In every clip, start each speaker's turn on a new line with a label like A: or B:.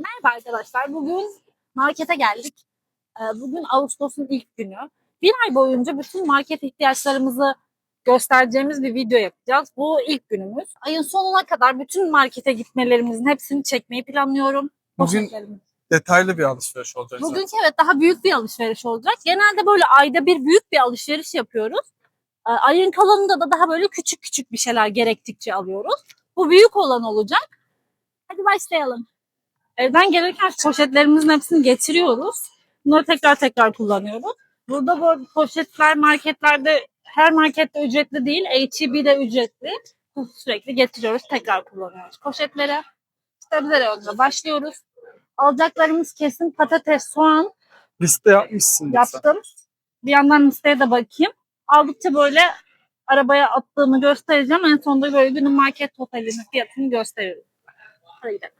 A: Merhaba arkadaşlar. Bugün markete geldik. Ee, Bugün Ağustos'un ilk günü. Bir ay boyunca bütün market ihtiyaçlarımızı göstereceğimiz bir video yapacağız. Bu ilk günümüz. Ayın sonuna kadar bütün markete gitmelerimizin hepsini çekmeyi planlıyorum.
B: Bugün detaylı bir alışveriş olacak zaten.
A: Bugünkü evet daha büyük bir alışveriş olacak. Genelde böyle ayda bir büyük bir alışveriş yapıyoruz. Ee, Ayın kalanında da daha böyle küçük küçük bir şeyler gerektikçe alıyoruz. Bu büyük olan olacak. Hadi başlayalım. Evden gelirken poşetlerimizin hepsini getiriyoruz. Bunları tekrar tekrar kullanıyoruz. Burada bu poşetler marketlerde her markette ücretli değil. H-E-B'de ücretli. Sürekli getiriyoruz tekrar kullanıyoruz. Poşetlere sebze reyonuna başlıyoruz. Alacaklarımız kesin patates, soğan
B: Liste yapmışsın. sen.
A: yaptım. Bir yandan listeye de bakayım. Aldıkça böyle arabaya attığımı göstereceğim. En sonunda böyle günün market totalinin fiyatını gösteriyorum. Hadi gidelim.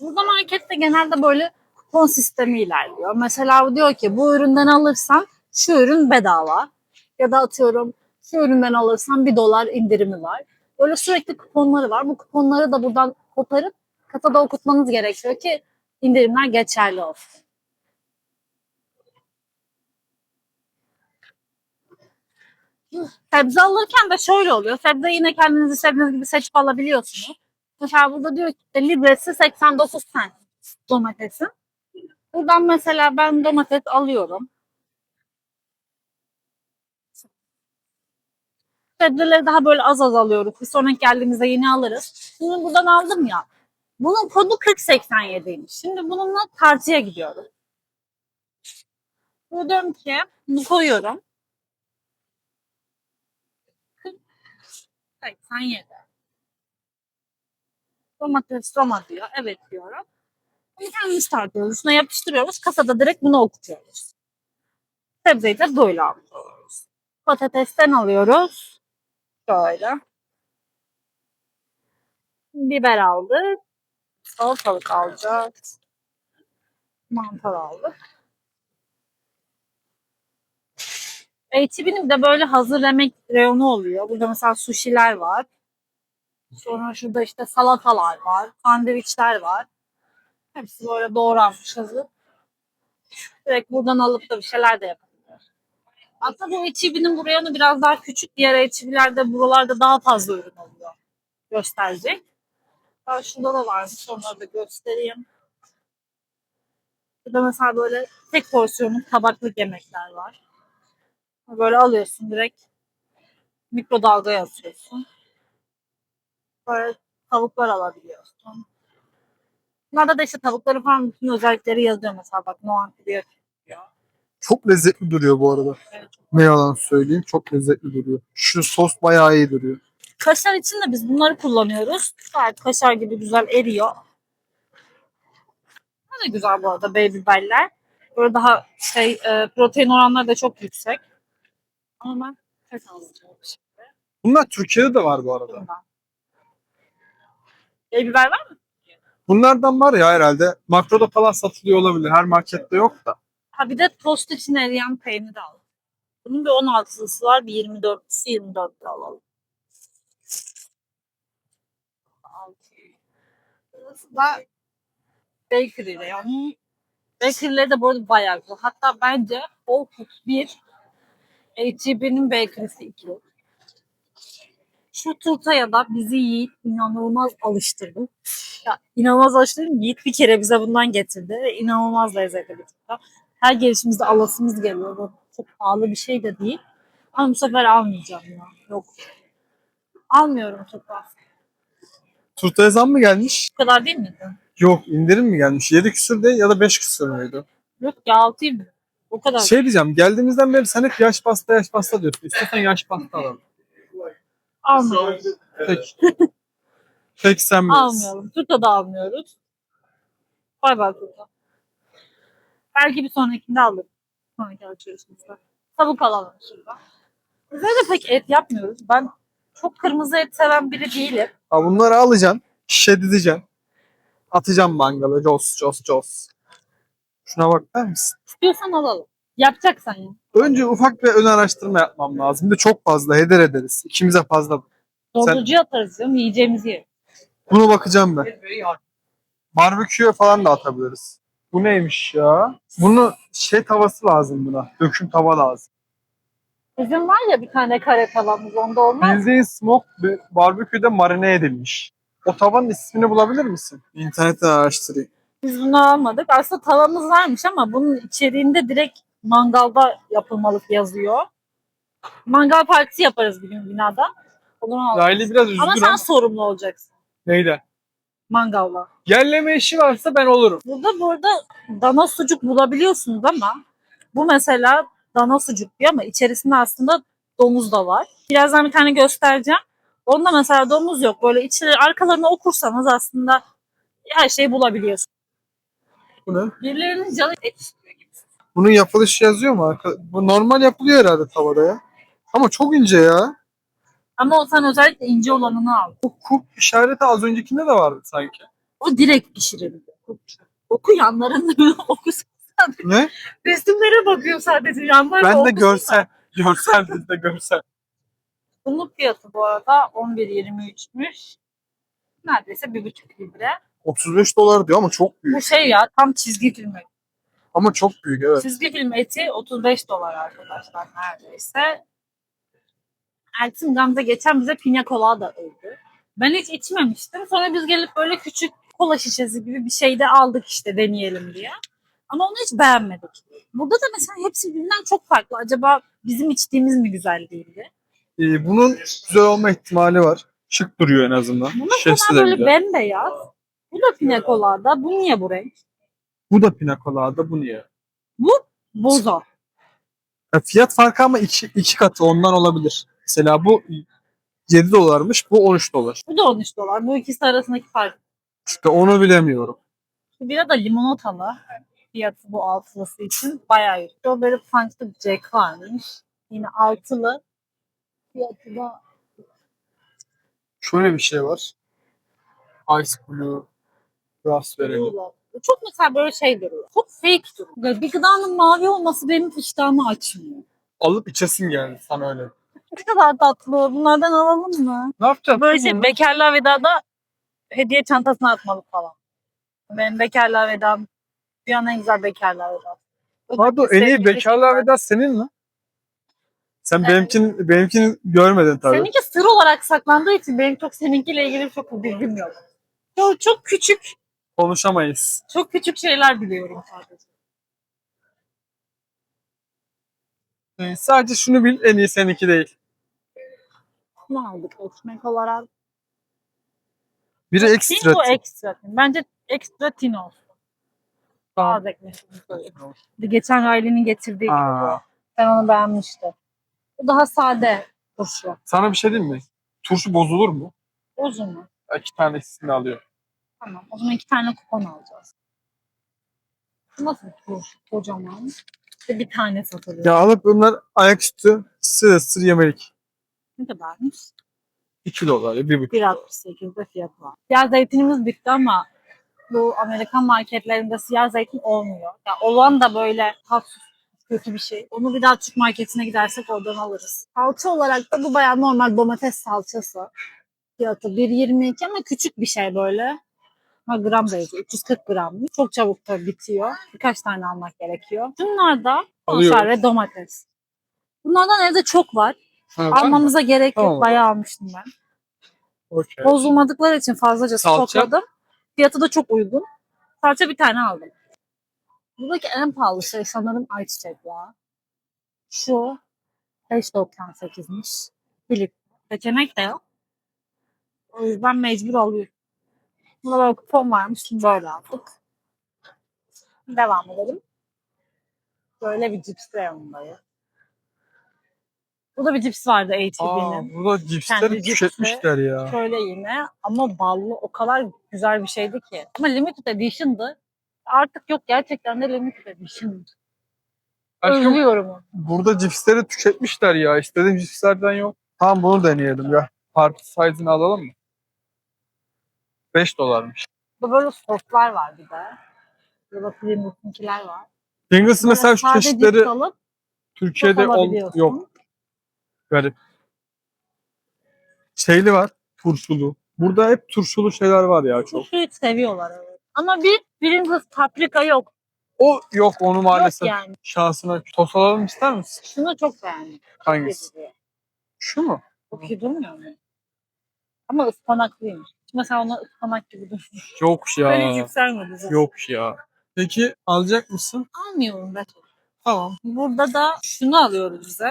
A: Burada markette genelde böyle kupon sistemi ilerliyor. Mesela diyor ki bu üründen alırsan şu ürün bedava. Ya da atıyorum şu üründen alırsan bir dolar indirimi var. Böyle sürekli kuponları var. Bu kuponları da buradan koparıp kasada okutmanız gerekiyor ki indirimler geçerli olsun. Sebze alırken de şöyle oluyor. Sebze yine kendiniz istediğiniz gibi seçip alabiliyorsunuz. Mesela burada diyor ki libresi 89 cent domatesin. Buradan mesela ben domates alıyorum. Sebzeleri daha böyle az az alıyoruz. Bir sonraki geldiğimizde yine alırız. Şimdi buradan aldım ya. Bunun kodu 4087'ymiş. Şimdi bununla tartıya gidiyorum. Diyorum ki bunu koyuyorum. 87. Domates Roma diyor. Evet diyorum. Bunu kendimiz tartıyoruz. Üstüne yapıştırıyoruz. Kasada direkt bunu okutuyoruz. Sebzeyi de böyle alıyoruz. Patatesten alıyoruz. Şöyle. Biber aldık. Salatalık alacağız. Mantar aldık. H-E-B'nin de böyle hazır yemek reyonu oluyor. Burada mesela sushi'ler var. Sonra şurada işte salatalar var. Sandviçler var. Hepsi böyle doğranmış hazır. Direkt buradan alıp da bir şeyler de yapabilir. Aslında bu H-E-B'nin bu reyonu biraz daha küçük. Diğer H-E-B'lerde buralarda daha fazla ürün oluyor. Gösterecek. Daha şurada da varmış. Onları da göstereyim. Burada mesela böyle tek porsiyonluk tabaklık yemekler var. Böyle alıyorsun direkt. Mikrodalgaya atıyorsun. Böyle tavuklar alabiliyorsun. Bunlarda da işte tavukları falan bütün özellikleri yazıyor mesela bak no antibiyotik.
B: Çok lezzetli duruyor bu arada.
A: Evet.
B: Ne yalan söyleyeyim çok lezzetli duruyor. Şu sos bayağı iyi duruyor.
A: Kaşar için de biz bunları kullanıyoruz. Gayet kaşar gibi güzel eriyor. Bu da güzel bu arada baby biberler. Böyle daha şey e, protein oranları da çok yüksek. Ama ben pek almayacağım şimdi.
B: Bunlar Türkiye'de de var bu arada.
A: bundan. Baby biber var mı?
B: Bunlardan var ya herhalde makroda falan satılıyor olabilir. Her markette yok da.
A: Ha bir de tost için eriyen peynir al. Bunun bir 16'lısı var, bir 24'lüsü 24'lü alalım. Burası da bakery yani. Bakery'leri de bu arada bayağı güzel. Hatta bence Whole Foods 1, H-E-B'nin bakery'si 2. Şu turtaya da bizi Yiğit inanılmaz alıştırdı. Ya inanılmaz alıştırdı. Yiğit bir kere bize bundan getirdi. İnanılmaz lezzetli bir turta. Her gelişimizde alasımız geliyor. Bu çok pahalı bir şey de değil. Ama bu sefer almayacağım ya. Yok. Almıyorum turta.
B: Turtaya zam mı gelmiş?
A: Bu kadar değil miydi?
B: Yok indirim mi gelmiş? 7 küsür de ya da 5 küsür müydü?
A: Yok ya altıyım. O kadar.
B: Şey diyeceğim geldiğimizden beri sen hep yaş pasta yaş pasta diyorsun. İstersen yaş pasta alalım.
A: Almıyorum.
B: Peki. Peki sen bilirsin.
A: Almıyorum. Turta da almıyoruz. Bay bay turta. Belki bir sonrakinde alırım. Sonraki alışverişimizde. Tavuk alalım şurada. Biz de pek et yapmıyoruz. Ben çok kırmızı et seven biri değilim.
B: Ha, bunları alacaksın. Şişe dizeceksin. Atacaksın mangala. Cos cos cos. Şuna bak der misin?
A: İstiyorsan alalım. Yapacaksan ya.
B: Önce ufak bir ön araştırma yapmam lazım. Bir de çok fazla heder ederiz. İkimize fazla.
A: Dondurucuya atarız diyorum. Yiyeceğimizi yeriz.
B: Buna bakacağım ben. Barbeküye falan da atabiliriz. Bu neymiş ya? Bunu şey tavası lazım buna. Döküm tava lazım.
A: Bizim var ya bir tane kare tavamız onda olmaz.
B: Bildiğin smoke barbeküde marine edilmiş. O tavanın ismini bulabilir misin? İnternetten araştırayım.
A: Biz bunu almadık. Aslında tavamız varmış ama bunun içeriğinde direkt mangalda yapılmalı yazıyor. Mangal partisi yaparız bir gün binada. Onu al.
B: Riley biraz üzgün
A: Ama sen sorumlu olacaksın
B: neyden?
A: mangalla.
B: Yerleme işi varsa ben olurum.
A: Burada burada dana sucuk bulabiliyorsunuz ama bu mesela dana sucuk diyor ama içerisinde aslında domuz da var. Birazdan bir tane göstereceğim. Onda mesela domuz yok. Böyle içleri arkalarını okursanız aslında her şeyi bulabiliyorsunuz.
B: Bu ne?
A: Birilerinin canı et.
B: Bunun yapılışı yazıyor mu? arka- Bu normal yapılıyor herhalde tavada ya. Ama çok ince ya.
A: Ama o sen özellikle ince olanını al.
B: Bu kup işareti az öncekinde de vardı sanki.
A: O direkt pişirildi. Oku yanlarında oku.
B: Ne?
A: Resimlere bakıyor sadece yanlarında
B: Ben de
A: okusun
B: görsel. Görsel de görsel.
A: Bunun fiyatı bu arada 11.23'müş. Neredeyse 1,5 libre.
B: 35 dolar diyor ama çok
A: Bu
B: büyük.
A: şey ya tam çizgi film.
B: Ama çok büyük evet.
A: Çizgi film eti 35 dolar arkadaşlar neredeyse. Eltim Gamze geçen bize piña colada öldü. Ben hiç içmemiştim. Sonra biz gelip böyle küçük kola şişesi gibi bir şey de aldık işte deneyelim diye. Ama onu hiç beğenmedik. Burada da mesela hepsi birbirinden çok farklı. Acaba bizim içtiğimiz mi güzel değildi?
B: Ee, bunun güzel olma ihtimali var. Şık duruyor en azından.
A: Bunun
B: de
A: böyle bembeyaz. Bu da piña colada. Bu niye bu renk?
B: Bu da pina colada bu niye?
A: Boza.
B: Ya fiyat farkı ama iki, iki katı ondan olabilir. Mesela bu 7 dolarmış bu 13 dolar.
A: Bu da 13 dolar. Bu ikisi arasındaki fark.
B: İşte onu bilemiyorum.
A: Bira da limonatalı. Fiyatı bu altılısı için bayağı yüksek. Strawberry Punch'ta Jack varmış. Yine altılı. Fiyatı da
B: Şöyle bir şey var. Ice Blue Raspberry.
A: Blue. Çok mesela böyle şey duruyor. Çok fake duruyor. Bir gıdanın mavi olması benim iştahımı açmıyor.
B: Alıp içesin geldi sana öyle.
A: Ne kadar tatlı. Bunlardan alalım mı?
B: Ne yapacağız?
A: Böyle şey bekarlığa vedada hediye çantasına atmalık falan. Benim bekarlığa vedam dünyanın en güzel bekarlığa vedam.
B: Pardon en iyi bekarlığa veda senin mi? Sen
A: Evet.
B: benimkin, benimkini görmedin tabii.
A: Seninki sır olarak saklandığı için benim çok seninkiyle ilgili çok bir bilgim yok. Çok, çok küçük,
B: Konuşamayız.
A: çok küçük şeyler biliyorum sadece.
B: Ee, sadece şunu bil en iyi seninki değil.
A: Ne aldık ekmek olarak?
B: Biri ekstra.
A: Tino ekstra. Bence ekstra tino olsun.
B: Tamam.
A: Az ekmek. Geçen Riley'nin getirdiği gibi Ben onu beğenmiştim. Bu daha sade turşu.
B: sana bir şey diyeyim mi? Turşu bozulur mu?
A: Mu?
B: İki tanesini alıyor.
A: Tamam. O zaman iki tane kupon alacağız. Bu nasıl bir turşu? Kocaman. İşte bir tane satılıyor.
B: Ya alıp bunlar ayaküstü sır sır yemelik.
A: Ne kadarmış?
B: 2 dolar ya bir buçuk.
A: 1.68'de fiyat var. Siyah zeytinimiz bitti ama bu Amerikan marketlerinde siyah zeytin olmuyor. Ya olan da böyle tatsız kötü bir şey. Onu bir daha Türk marketine gidersek oradan alırız. Salça olarak da bu bayağı normal domates salçası. Fiyatı 1.22 ama küçük bir şey böyle. Ha, gram da yazıyor. 340 gram. Çok çabuk da bitiyor. Birkaç tane almak gerekiyor. Bunlar da konserve domates. Bunlardan evde çok var.
B: Ha?
A: Almamıza gerek yok.
B: Tamam.
A: Bayağı almıştım ben.
B: Okey.
A: Bozulmadıkları için fazlaca
B: Salça?
A: stokladım. Fiyatı da çok uygun. Salça bir tane aldım. Buradaki en pahalı şey sanırım ayçiçek yağı. Şu 5.98'miş. Filip. Seçenek de yok. O yüzden mecbur alıyorum. Burada böyle kupon varmış. Böyle aldık. Devam edelim. Böyle bir cips reyonundayız. Burada bir cips vardı
B: Aa,
A: ATV'nin.
B: burada cipsleri
A: Kendi cipsi.
B: tüketmişler ya.
A: Şöyle yine ama ballı o kadar güzel bir şeydi ki. Ama limited edition'dı. Artık yok gerçekten de limited edition.
B: Aşkım
A: Özlüyorum onu.
B: burada cipsleri tüketmişler ya. İstediğim cipslerden yok. Tamam bunu deneyelim ya. Parti size'ını alalım mı? 5 dolarmış.
A: Burada böyle soslar var bir de. Burada Pringgles'ınkiler var.
B: Pringles'ın
A: Böyle
B: mesela şu çeşitleri
A: alıp
B: Türkiye'de ol,
A: alabiliyorsun.
B: yok. Garip. Şeyli var. Turşulu. Burada hep turşulu şeyler var ya çok.
A: Turşuyu seviyorlar evet. Ama bir Pringles paprika yok.
B: O yok onu maalesef.
A: Yok yani.
B: Şansına tost alalım ister misin?
A: Şunu çok beğendim.
B: Hangisi? Şu mu?
A: Çok iyi durmuyor mu? Ama ıspanaklıymış. Mesela ona ıspanak gibi durmuyor.
B: Yok ya.
A: Ben hiç yükselmedi zaten.
B: Yok ya. Peki alacak mısın?
A: Almıyorum ben.
B: Tamam.
A: Burada da şunu alıyoruz bize.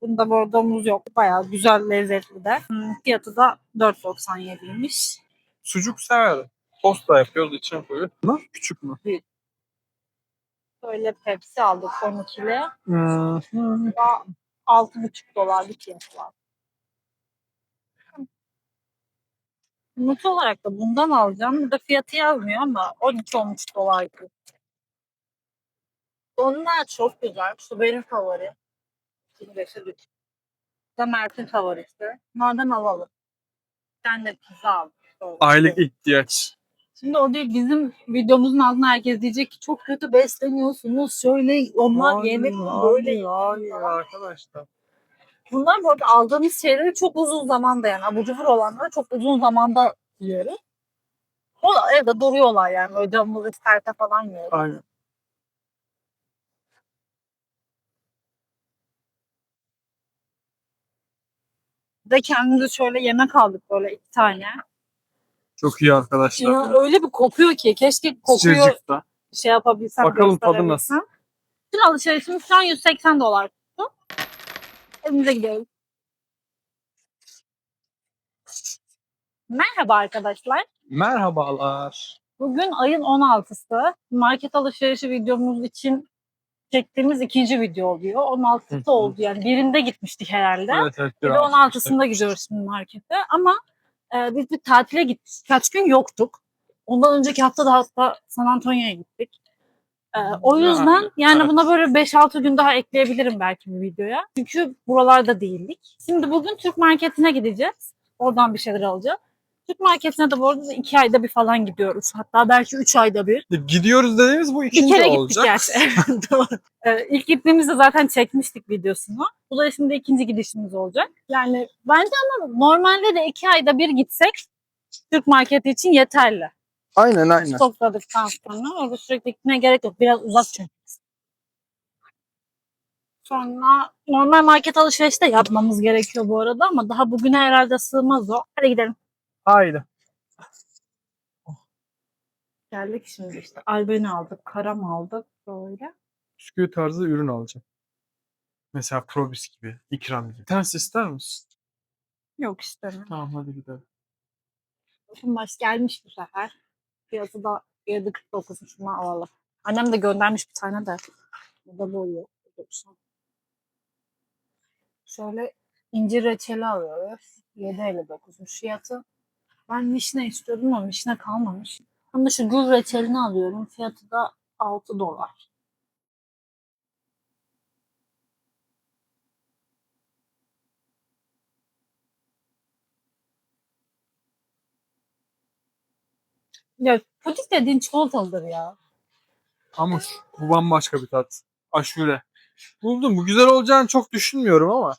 A: Bunda bordomuz yok. Bayağı güzel, lezzetli de. Hmm, Fiyatı da 4.97'ymiş.
B: Sucuk severim. Tost da yapıyoruz içine koyuyor. Ne? Küçük mü?
A: Böyle Pepsi aldık 12'li.
B: Hmm.
A: Hmm, daha 6,5 dolar bir fiyatı var. Not olarak da bundan alacağım. Burada fiyatı yazmıyor ama 12-13 dolardı. Onlar çok güzel. Şu benim favori. Şimdi da Mert'in favorisi. Bunlardan alalım. Sen de pizza al.
B: Aylık ihtiyaç.
A: Şimdi o değil bizim videomuzun altına herkes diyecek ki çok kötü besleniyorsunuz. Şöyle onlar yemek böyle.
B: Hayır arkadaşlar.
A: Bunlar bu arada aldığımız şeyleri çok uzun zamanda yani abur cubur olanları çok uzun zamanda yiyoruz. O da evde duruyorlar yani böyle canımız isterse falan yiyoruz.
B: Aynen.
A: De kendimize şöyle yemek aldık böyle iki tane.
B: Çok iyi arkadaşlar.
A: Ya öyle bir kokuyor ki keşke kokuyor
B: Sıcacık da.
A: şey yapabilsem.
B: Bakalım tadı
A: gösterebilsem. Bütün alışverişimiz şu an 180 dolar. Evimize gidiyoruz. Merhaba arkadaşlar.
B: Merhabalar.
A: Bugün ayın 16'sı. Market alışverişi videomuz için çektiğimiz ikinci video oluyor.
B: Hı
A: 16'sı
B: hı.
A: oldu yani. Birinde gitmiştik herhalde.
B: Evet evet.
A: Bir de
B: biraz
A: 16'sında gidiyoruz şimdi markete. Ama e, biz bir tatile gittik. Kaç gün yoktuk. Ondan önceki hafta da hatta San Antonio'ya gittik. E, o
B: Yani,
A: yüzden yani
B: evet.
A: buna böyle 5-6 gün daha ekleyebilirim belki bu videoya. Çünkü buralarda değildik. Şimdi bugün Türk marketine gideceğiz. Oradan bir şeyler alacağız. Türk marketine de bu arada iki ayda bir falan gidiyoruz. Hatta belki üç ayda bir.
B: Gidiyoruz dediğimiz bu
A: Bir
B: ikinci
A: kere gittik gerçi. Doğru. Ee, ilk gittiğimizde zaten çekmiştik videosunu. Bu da şimdi ikinci gidişimiz olacak. Yani bence ama normalde de iki ayda bir gitsek Türk marketi için yeterli.
B: Aynen aynen.
A: Stokladıktan sonra orada sürekli gitmeye gerek yok. Biraz uzak çünkü. Sonra normal market alışverişi de yapmamız gerekiyor bu arada ama daha bugüne herhalde sığmaz o. Hadi gidelim.
B: Haydi.
A: Geldik şimdi işte. Albeni aldık, karam aldık böyle.
B: Bisküvi tarzı ürün alacağım. Mesela Probis gibi, ikram gibi. Tanesi ister misin?
A: Yok istemiyorum.
B: Tamam hadi gidelim.
A: Şimdi baş gelmiş bu sefer. Fiyatı da 7.49 şunu alalım. Annem de göndermiş bir tane de. Bu da yok. Şöyle incir reçeli alıyoruz. 7.59'muş fiyatı. Ben vişne istiyordum ama vişne kalmamış. Ama şu gül reçelini alıyorum. Fiyatı da 6 dolar. Ya puding dediğin çikolatalıdır ya.
B: Hamur. Bu bambaşka bir tat. Aşure. Buldum. Bu güzel olacağını çok düşünmüyorum ama.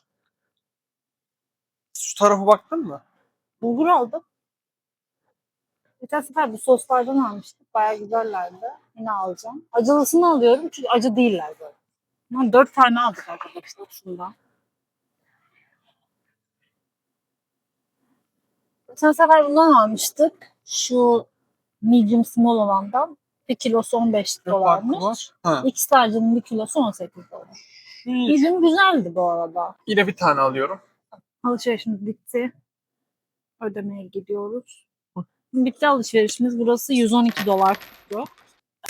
B: Şu tarafa baktın mı?
A: Bulgur aldım. Geçen sefer bu soslardan almıştık. Bayağı güzellerdi. Yine alacağım. Acılısını alıyorum çünkü acı değiller böyle. Ama dört tane aldık arkadaşlar şundan. Geçen sefer bundan almıştık. Şu medium small olandan. Bir kilosu 15
B: Ne farkı
A: dolarmış. İkisi harcının bir kilosu 18 dolar. Bizim güzeldi bu arada.
B: Yine bir tane alıyorum.
A: Alışverişimiz bitti. Ödemeye gidiyoruz. Bitti alışverişimiz. Burası 112 dolar tuttu.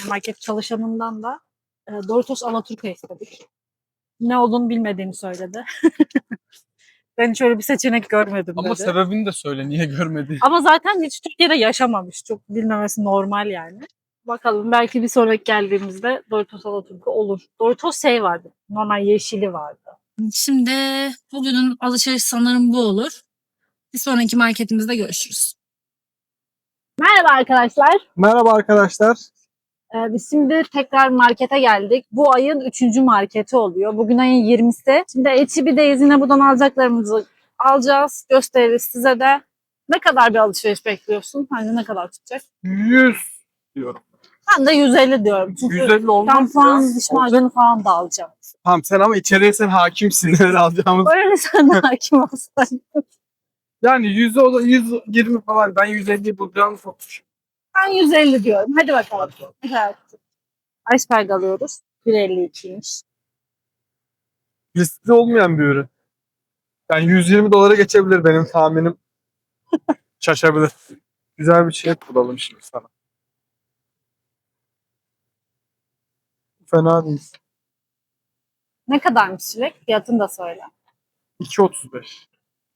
A: Market çalışanından da e, Doritos Alaturka istedik. Ne olduğunu bilmediğini söyledi. ben hiç öyle bir seçenek görmedim
B: Ama
A: dedi.
B: sebebini de söyle. Niye görmedi?
A: Ama zaten hiç Türkiye'de yaşamamış. Çok bilmemesi normal yani. Bakalım belki bir sonraki geldiğimizde Doritos Alaturka olur. Doritos şey vardı. Normal yeşili vardı. Şimdi bugünün alışveriş sanırım bu olur. Bir sonraki marketimizde görüşürüz. Merhaba arkadaşlar.
B: Merhaba arkadaşlar.
A: Ee, biz şimdi tekrar markete geldik. Bu ayın üçüncü marketi oluyor. Bugün ayın 20'si. Şimdi HEB'deyiz. Yine buradan alacaklarımızı alacağız. Gösteririz size de. Ne kadar bir alışveriş bekliyorsun? Hani ne kadar tutacak?
B: 100 diyorum.
A: Ben de 150 diyorum. Çünkü
B: 150 olmaz
A: şampuan, diş macunu falan da alacağım.
B: Tamam sen ama içeriye sen hakimsin neler alacağımız.
A: Böyle mi sen de hakim olsan?
B: Yani 100 o da 120 falan. Ben 150 bulacağımı sokmuş.
A: Ben 150 diyorum. Hadi bakalım. Evet. Iceberg alıyoruz. 1.52'ymiş.
B: Listede olmayan bir ürün. Yani 120 dolara geçebilir benim tahminim. Şaşabilir. Güzel bir şey bulalım şimdi sana. Fena değil.
A: Ne kadarmış çilek? Fiyatını da söyle.
B: 2.35.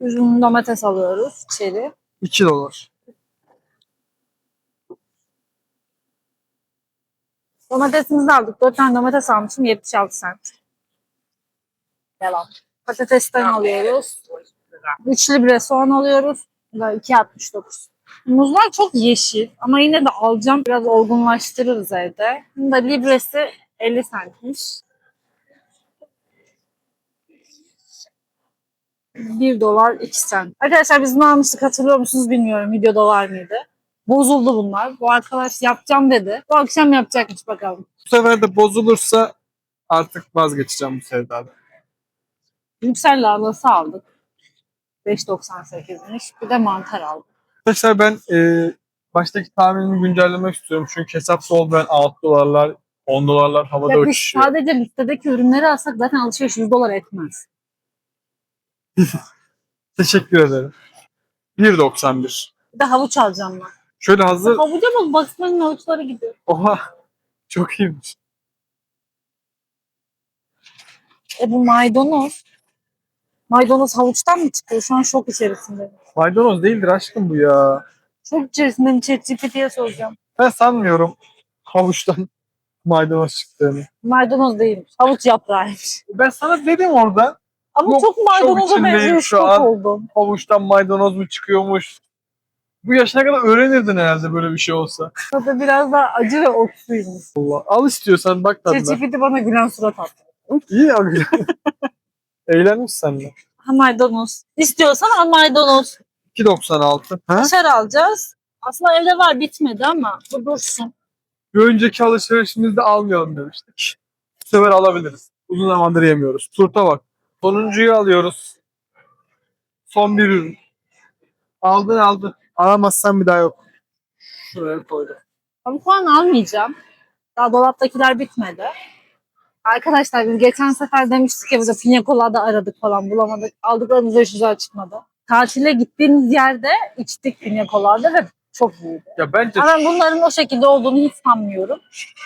A: Üzüm domates alıyoruz içeri.
B: 2 dolar.
A: Domatesimizi aldık. 4 tane domates almışım 76 cent. Devam. Patatesten alıyoruz. Üçlü bir soğan alıyoruz. Bu da 2.69. Muzlar çok yeşil ama yine de alacağım. Biraz olgunlaştırırız evde. Bunun da libresi 50 centmiş. 1 dolar 2 cent. Arkadaşlar biz ne almıştık hatırlıyor musunuz bilmiyorum. Videoda var mıydı? Bozuldu bunlar. Bu arkadaş yapacağım dedi. Bu akşam yapacakmış bakalım.
B: Bu sefer de bozulursa artık vazgeçeceğim bu sevdadan.
A: Yüksel lahanası aldık. 5.98'miş. Bir de mantar aldık.
B: Arkadaşlar ben e, baştaki tahminimi güncellemek istiyorum. Çünkü hesapta olmayan 6 dolarlar, 10 dolarlar havada
A: Ya
B: uçuşuyor.
A: sadece listedeki ürünleri alsak zaten alışveriş 100 dolar etmez.
B: Teşekkür ederim. 1.91.
A: Bir de havuç alacağım ben.
B: Şöyle hazır.
A: Havuca bak baksana havuçları gidiyor.
B: Oha. Çok iyiymiş.
A: E bu maydanoz. Maydanoz havuçtan mı çıkıyor? Şu an şok içerisinde.
B: Maydanoz değildir aşkım bu ya.
A: Şok içerisinde ChatGPT'ye soracağım.
B: Ben sanmıyorum havuçtan maydanoz çıktığını.
A: Maydanoz değilmiş. Havuç yaprağıymış.
B: Ben sana dedim orada
A: Ama
B: Yok,
A: çok maydanoza
B: içindeyim
A: benziyor.
B: şu
A: Şok
B: an.
A: oldum.
B: havuçtan maydanoz mu çıkıyormuş. Bu yaşına kadar öğrenirdin herhalde böyle bir şey olsa.
A: Tadı biraz daha acı ve otsuymuş.
B: Allah. Al istiyorsan bak tadına.
A: ChatGPT bana gülen surat attı.
B: İyi abi. Eğlenmiş seninle.
A: Ha maydanoz. İstiyorsan al maydanoz.
B: 2.96. Ha?
A: Dışarı alacağız. Aslında evde var bitmedi ama bu dursun.
B: Bir önceki alışverişimizde almayalım demiştik. Bu sefer alabiliriz. Uzun zamandır yemiyoruz. Turta bak. Sonuncuyu alıyoruz. Son bir ürün. Aldın aldın. Alamazsan bir daha yok. Şuraya koydum.
A: Ama puan almayacağım. Daha dolaptakiler bitmedi. Arkadaşlar biz geçen sefer demiştik ya bize piña colada aradık falan bulamadık. Aldıklarımız hiç güzel çıkmadı. Tatile gittiğimiz yerde içtik piña colada ve çok iyiydi.
B: Ya bence
A: Ama bunların o şekilde olduğunu hiç sanmıyorum.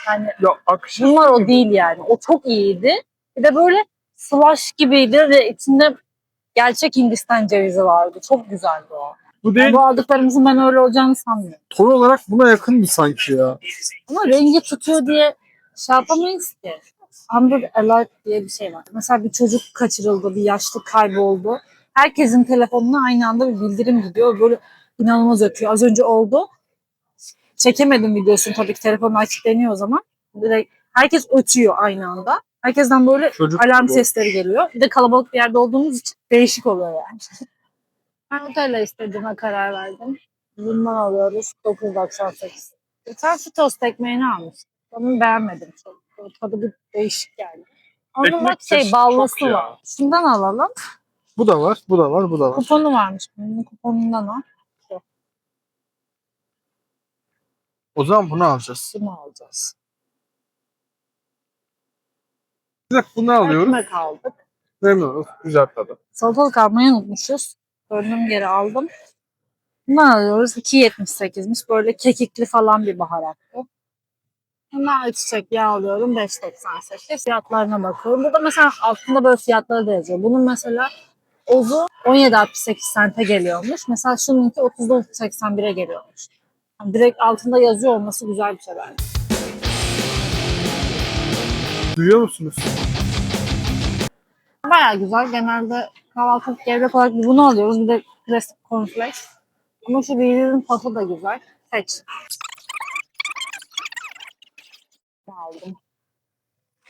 A: Yani
B: ya akışın
A: bunlar o değil yani. O çok iyiydi. Bir de böyle slash gibiydi ve içinde gerçek Hindistan cevizi vardı. Çok güzeldi o.
B: bu değil.
A: Yani bu aldıklarımızın ben öyle olacağını sanmıyorum.
B: Ton olarak buna yakın mı sanki ya?
A: Ama rengi tutuyor diye şey yapamayız ki. Amber Alert diye bir şey var. Mesela bir çocuk kaçırıldı, bir yaşlı kayboldu. Herkesin telefonuna aynı anda bir bildirim gidiyor. Böyle inanılmaz ötüyor. Az önce oldu. Çekemedim videosunu tabii ki telefonun açıklanıyor o zaman. Direkt herkes ötüyor aynı anda. Herkesten böyle
B: Çocuk
A: alarm
B: bu.
A: sesleri geliyor. Bir de kalabalık bir yerde olduğumuz için değişik oluyor yani. Ben Nutella istediğime karar verdim. Bundan alıyoruz 9.98. Geçen şu tost ekmeğini almıştım. Onu beğenmedim çok. Böyle Tadı bir değişik geldi. Onun
B: Ekmek
A: bak şey ballısı
B: ya.
A: var. Şundan alalım.
B: Bu da var, bu da var, bu da var.
A: Kuponu varmış. Bunun kuponundan al.
B: O zaman bunu alacağız.
A: Bunu alacağız.
B: Bir dakika bunu alıyoruz.
A: Ekmek aldık.
B: Memnunuz. Güzel tadı.
A: Salatalık almayı unutmuşuz. Döndüm geri aldım. Bundan alıyoruz. 2.78'miş. Böyle kekikli falan bir baharattı. Bundan ayçiçek yağı alıyorum. 5.98. Fiyatlarına bakıyorum. Burada mesela altında böyle fiyatları da yazıyor. Bunun mesela ozu 17.68 sente geliyormuş. Mesela şununki 34.81'e geliyormuş. Yani direkt altında yazıyor olması güzel bir şey bence.
B: Duyuyor musunuz?
A: Baya güzel. Genelde kahvaltılık gevrek olarak bunu alıyoruz. Bir de klasik cornflakes. Ama şu bildiğin tadı da güzel. Seç. Aldım.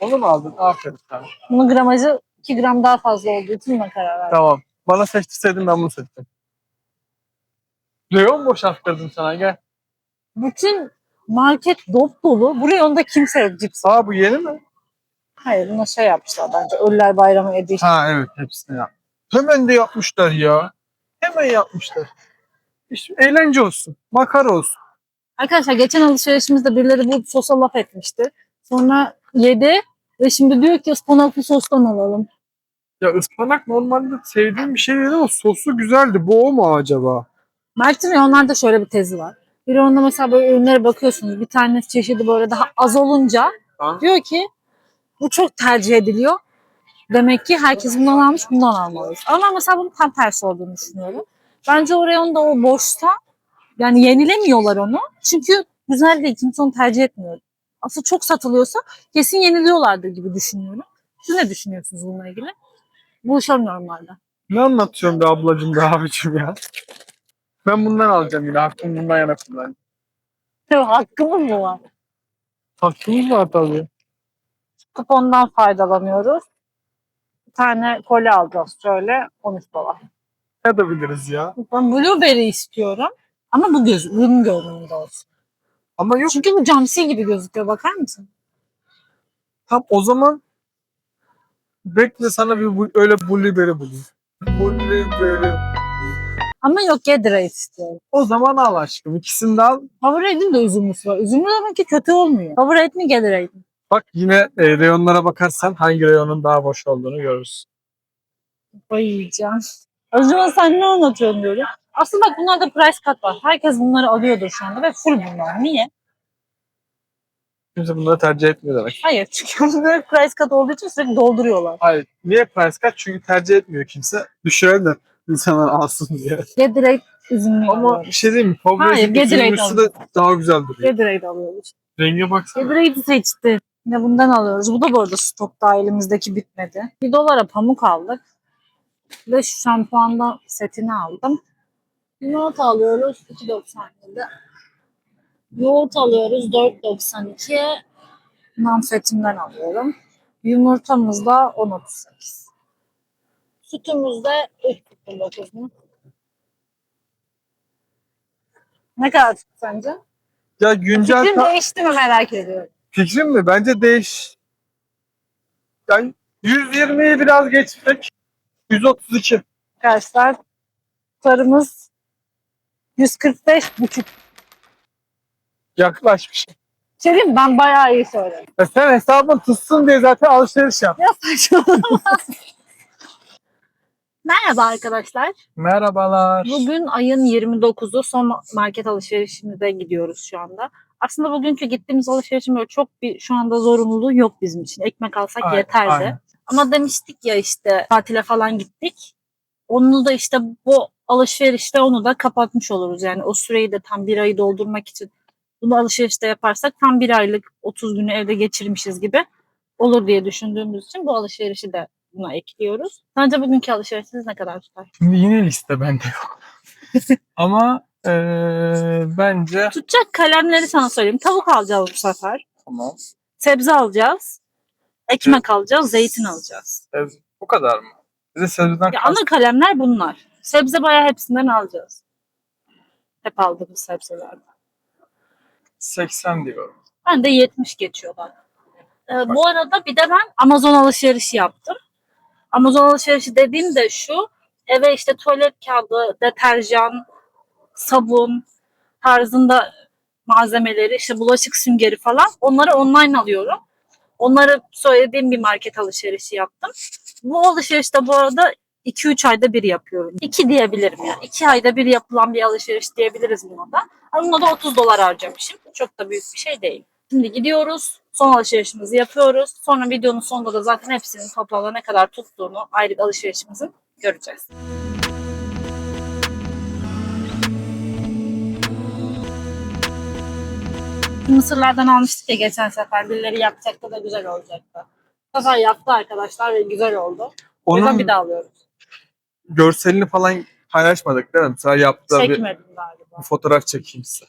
B: Onu mu aldın? Aferin sana.
A: Bunun gramajı 2 gram daha fazla olduğu için buna karar verdim.
B: Tamam. Bana seçtirseydin ben bunu seçtim. Leon boşalttırdım sana gel.
A: Bütün Market dop dolu. Buraya onda kimse yok cips.
B: Aa bu yeni mi?
A: Hayır buna şey yapmışlar bence. Ölüler Bayramı edition.
B: Ha evet hepsini yap. Hemen de yapmışlar ya. Hemen yapmışlar. İşte eğlence olsun. Makara olsun.
A: Arkadaşlar geçen alışverişimizde birileri bu sosa laf etmişti. Sonra yedi ve şimdi diyor ki ıspanaklı sostan alalım.
B: Ya ıspanak normalde sevdiğim bir şey değil ama sosu güzeldi. Bu o mu acaba?
A: Mert'in reyonlarda şöyle bir tezi var. Bir reyonda mesela böyle ürünlere bakıyorsunuz. Bir tane çeşidi böyle daha az olunca
B: Ha?
A: diyor ki bu çok tercih ediliyor. Demek ki herkes bundan almış bundan almalıyız. Ama ben mesela bunun tam tersi olduğunu düşünüyorum. Bence o reyonda o boşta yani yenilemiyorlar onu. Çünkü güzel değil. Kimse onu tercih etmiyor. Aslında çok satılıyorsa kesin yeniliyorlardır gibi düşünüyorum. Siz ne düşünüyorsunuz bununla ilgili? Buluşamıyorum hala.
B: Ne anlatıyorsun be ablacım be abicim ya? Ben bundan alacağım yine. Hakkım bundan yana kullanacağım.
A: Hakkımız mı var?
B: Hakkımız var tabii.
A: kupondan faydalanıyoruz. Tane koli alacağız şöyle 13 dolar.
B: Ne yapabiliriz ya?
A: Ben blueberry istiyorum. Ama bu göz, ürün görünümünde olsun.
B: Ama yok
A: Çünkü bu camsi gibi gözüküyor bakar mısın?
B: tam o zaman bekle sana bir bu, öyle blueberry bulayım. Blueberry.
A: Ama yok Gatorade istiyorum.
B: O zaman al aşkım. İkisini de al.
A: Favorate'in de üzümlüsü var. Üzümlü demek ki kötü olmuyor. Favorite mi Gatorade mi?
B: Bak yine e, reyonlara bakarsan hangi reyonun daha boş olduğunu görürsün.
A: Bayılacağım. O zaman sen ne anlatıyorsun diyorum. Aslında bak bunlarda price cut var. Herkes bunları alıyordur şu anda ve full bunlar. Niye?
B: Kimse bunları tercih etmiyor demek.
A: Hayır çünkü bunlar price cut olduğu için sürekli dolduruyorlar.
B: Hayır. Niye price cut? Çünkü tercih etmiyor kimse. Düşüren de insanlar alsın diye.
A: Gatorade üzümlü
B: Ama
A: alıyoruz.
B: bir şey diyeyim mi?
A: Hayır,
B: Favorisi
A: Gatorade
B: de daha güzel duruyor.
A: Gatorade alıyoruz.
B: Renge baksana.
A: Gatorade seçti. Yine bundan alıyoruz. Bu da bu arada stokta elimizdeki bitmedi. Bir dolara pamuk aldık. Ve şu şampuandan setini aldım. Yoğurt alıyoruz 2.97. Yoğurt alıyoruz 4.92. Manfetimden alıyorum. Yumurtamız da 10.38. Sütümüz de 3.49 mu? Ne kadar tuttu sence?
B: Ya güncel
A: Fikrin
B: ta-
A: değişti mi merak ediyorum.
B: Fikrim mi? Bence değiş. Yani 120'yi biraz geçmek. 132.
A: arkadaşlar. Tutarımız 145 buçuk.
B: Yaklaşmış.
A: Şey ben bayağı iyi söyledim.
B: Ya sen hesabın tutsun diye zaten alışveriş yap.
A: Ya saçmalama. Merhaba arkadaşlar.
B: Merhabalar.
A: Bugün ayın 29'u son market alışverişimize gidiyoruz şu anda. Aslında bugünkü gittiğimiz alışverişin böyle çok bir şu anda zorunluluğu yok bizim için. Ekmek alsak
B: Aynen,
A: yeterdi.
B: aynen.
A: Ama demiştik ya işte tatile falan gittik. Onu da işte bu alışverişte onu da kapatmış oluruz. Yani o süreyi de tam bir ayı doldurmak için bunu alışverişte yaparsak tam bir aylık 30 günü evde geçirmişiz gibi olur diye düşündüğümüz için bu alışverişi de buna ekliyoruz. Sence bugünkü alışverişiniz ne kadar tutar?
B: Şimdi yine liste bende yok. Ama eee, bence
A: Tutacak kalemleri sana söyleyeyim. Tavuk alacağız bu sefer.
B: tamam.
A: Sebze alacağız. Ekmek alacağız. Zeytin alacağız.
B: Sebze- Bu kadar mı? Bize sebzeden
A: Ya ana kalemler bunlar. Sebze bayağı hepsinden alacağız. Hep aldığımız sebzelerden.
B: 80 diyorum.
A: Ben de 70 geçiyorlar. Ee, bu arada bir de ben Amazon alışverişi yaptım. Amazon alışverişi dediğim de şu. Eve işte tuvalet kağıdı, deterjan, sabun tarzında malzemeleri, işte bulaşık süngeri falan onları online alıyorum. Onları söylediğim bir market alışverişi yaptım. Bu alışverişte bu arada 2-3 ayda bir yapıyorum. 2 diyebilirim yani. 2 ayda bir yapılan bir alışveriş diyebiliriz buna da. Buna da 30 dolar harcamışım. Çok da büyük bir şey değil. Şimdi gidiyoruz. Son alışverişimizi yapıyoruz. Sonra videonun sonunda da zaten hepsinin toplamda ne kadar tuttuğunu aylık alışverişimizin göreceğiz. Mısırlardan almıştık ya geçen sefer. Birileri yapacaktı da güzel olacaktı. Bu sefer yaptı arkadaşlar ve güzel oldu. O yüzden
B: Onun
A: bir daha alıyoruz.
B: görselini falan paylaşmadık değil mi? Yaptığı bir,
A: Çekmedim galiba.
B: bir fotoğraf çekeyim size.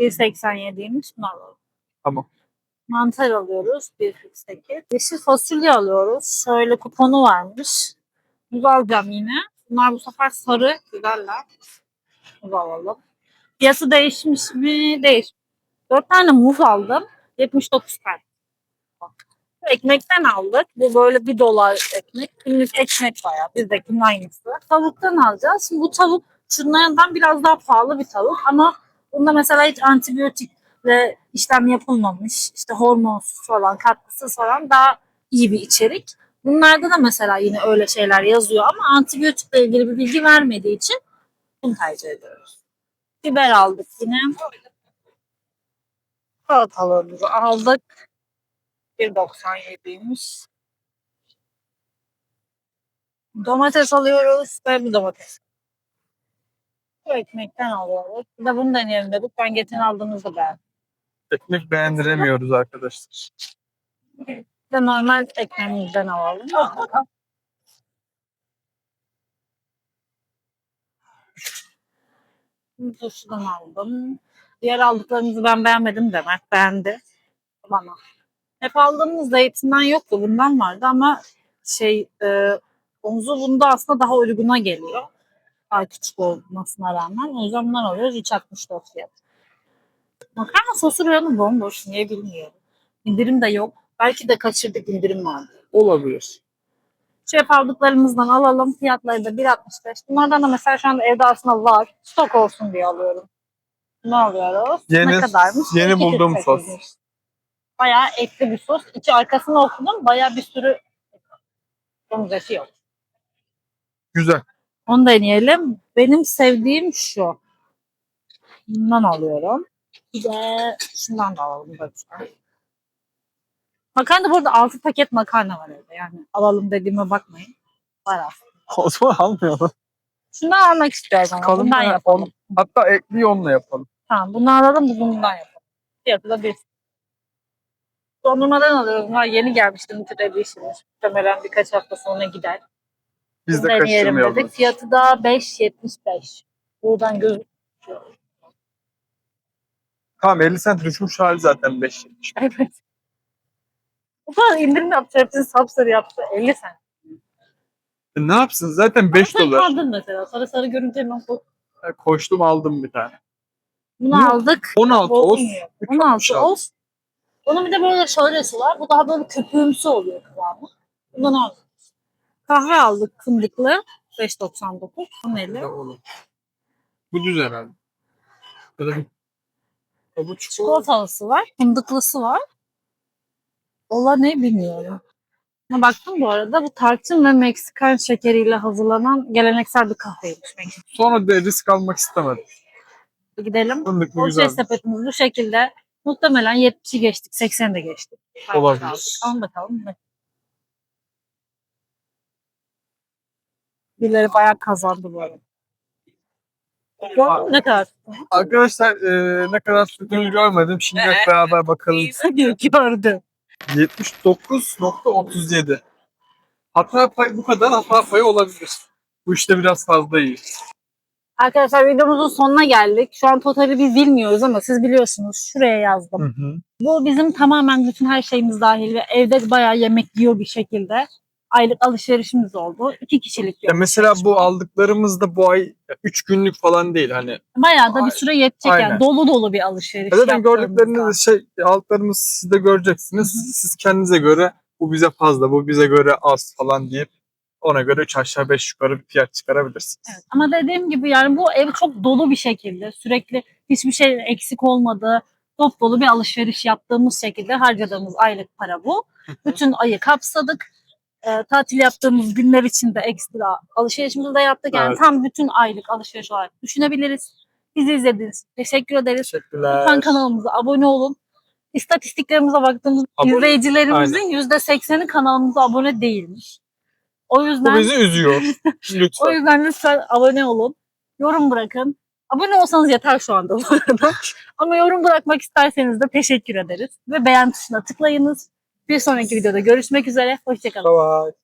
A: 1.87'ymiş. Bunu alalım.
B: Tamam.
A: Mantar alıyoruz 1.48. Yeşil fasulye alıyoruz. Şöyle kuponu varmış. Muz alacağım yine. Bunlar bu sefer sarı. Güzeller. Muz alalım. Fiyatı değişmiş mi? Değiş. 4 tane muz aldım. 79 tane. Ekmekten aldık. Bu böyle bir dolar ekmek. Günlük ekmek bayağı. Bizdekinin aynısı. Tavuktan alacağız. Şimdi bu tavuk şunlardan biraz daha pahalı bir tavuk ama bunda mesela hiç antibiyotikle işlem yapılmamış. işte hormonsuz falan, katkısız falan daha iyi bir içerik. Bunlarda da mesela yine öyle şeyler yazıyor ama antibiyotikle ilgili bir bilgi vermediği için bunu tercih ediyoruz. Biber aldık yine. Salatalığımızı aldık. 1.97'ymiş. Domates alıyoruz. Ben bir domates. Bu ekmekten alıyoruz. Bir de bunu deneyelim dedik. Ben geçen aldığımızda beğendim.
B: Ekmek beğendiremiyoruz arkadaşlar.
A: Bir de normal ekmeğimizden alalım. Turşudan aldım. Diğer aldıklarımızı ben beğenmedim de Mert beğendi. Bana. Hep aldığımız zeytinden yoktu. Bundan vardı ama şey e, omzu bunda aslında daha uyguna geliyor. Daha küçük olmasına rağmen. O yüzden bundan alıyoruz. 3.64 fiyat. Makarna sosu reyonu bomboş. Niye bilmiyorum. İndirim de yok. Belki de kaçırdık indirim vardı.
B: Olabilir.
A: Şef aldıklarımızdan alalım. Fiyatları da 1.65. Bunlardan da mesela şu anda evde aslında var. Stok olsun diye alıyorum. Ne alıyoruz?
B: Yeni-
A: ne kadarmış?
B: yeni
A: 2.48'miş.
B: bulduğum sos.
A: Bayağı etli bir sos. İçi arkasını okudum. Bayağı bir sürü domuz eti yok.
B: Güzel.
A: Onu deneyelim. Benim sevdiğim şu. Bundan alıyorum. Bir de şundan da alalım. güzel. Makarna burada 6 paket makarna var evde. Yani alalım dediğime bakmayın. Var aslında.
B: O zaman almayalım.
A: Şundan almak istiyorum ama.
B: Kalın
A: bundan yapalım.
B: Hatta ekli onunla yapalım.
A: Tamam bunu alalım bunu bundan yapalım. Fiyatı da bir. Dondurmadan alıyoruz. Ha, yeni gelmişti Nutella işimiz. Muhtemelen birkaç hafta sonra gider.
B: Biz de kaçırmayalım.
A: dedik. Fiyatı da 5.75. Buradan gözüküyor.
B: Tamam 50 cent düşmüş hali zaten 5.70.
A: Evet. Bu kadar indirim yaptı. Hepsini sapsarı yaptı. 50 sen.
B: E ne yapsın zaten 5
A: Sen
B: dolar.
A: aldın mesela. Sarı sarı görünce hemen bu-
B: E, Koştum aldım bir tane.
A: Bunu
B: Yok.
A: aldık.
B: 16
A: Bu
B: oz.
A: olmuyor.
B: 3.60
A: 16
B: aldım.
A: oz. Bunun bir de böyle şöylesi var. Bu daha böyle köpüğümsü oluyor kıvamı. Bundan aldık. Kahve aldık fındıklı. 5.99. Bu neli?
B: Bu düz herhalde. Ya da bir... Ya bu çikolata.
A: Çikolatalısı var. Fındıklısı var. Ola ne bilmiyorum. Ha, baktım bu arada bu tarçın ve Meksikan şekeriyle hazırlanan geleneksel bir kahveymiş.
B: Sonra da risk almak istemedim.
A: Gidelim.
B: Fındıklı
A: O
B: güzel.
A: sepetimiz bu şekilde. Muhtemelen 70'i geçtik, 80'i de geçtik.
B: Olabilir.
A: Alın bakalım. Birileri bayağı kazandı bu arada. Gördün mü ne kadar?
B: Arkadaşlar e, ne kadar sürdüğünü görmedim. Şimdi hep beraber bakalım.
A: Diyor gördüm.
B: 79.37. Hata payı bu kadar hata payı olabilir. Bu işte biraz fazla iyi.
A: Arkadaşlar videomuzun sonuna geldik. Şu an totali biz bilmiyoruz ama siz biliyorsunuz. Şuraya yazdım.
B: Hı hı.
A: Bu bizim tamamen bütün her şeyimiz dahil ve evde bayağı yemek yiyor bir şekilde. Aylık alışverişimiz oldu. İki kişilik
B: Ya mesela bu aldıklarımız da bu ay 3 günlük falan değil. Hani
A: Bayağı da bir süre yetecek
B: Aynen.
A: yani. Dolu dolu bir alışveriş
B: zaten
A: yaptığımızda.
B: gördükleriniz şey aldıklarımız siz de göreceksiniz.
A: Hı hı.
B: Siz kendinize göre bu bize fazla, bu bize göre az falan deyip ona göre 3 aşağı 5 yukarı bir fiyat çıkarabilirsiniz.
A: Evet. Ama dediğim gibi yani bu ev çok dolu bir şekilde sürekli hiçbir şey eksik olmadığı dop dolu bir alışveriş yaptığımız şekilde harcadığımız aylık para bu. Bütün ayı kapsadık. Ee, tatil yaptığımız günler için de ekstra alışverişimizi de yaptık. Yani
B: Evet.
A: tam bütün aylık alışveriş olarak düşünebiliriz. Bizi izlediğiniz için teşekkür ederiz.
B: Teşekkürler.
A: Lütfen kanalımıza abone olun. İstatistiklerimize baktığımız
B: Abone-
A: izleyicilerimizin yüzde sekseni kanalımıza abone değilmiş. O
B: Bu
A: yüzden
B: bizi üzüyor.
A: o
B: Lütfen.
A: yüzden lütfen abone olun. Yorum bırakın. Abone olsanız yeter şu anda bu arada. Ama yorum bırakmak isterseniz de teşekkür ederiz. Ve beğen tuşuna tıklayınız. Bir sonraki videoda görüşmek üzere. Hoşçakalın.
B: Bye bye.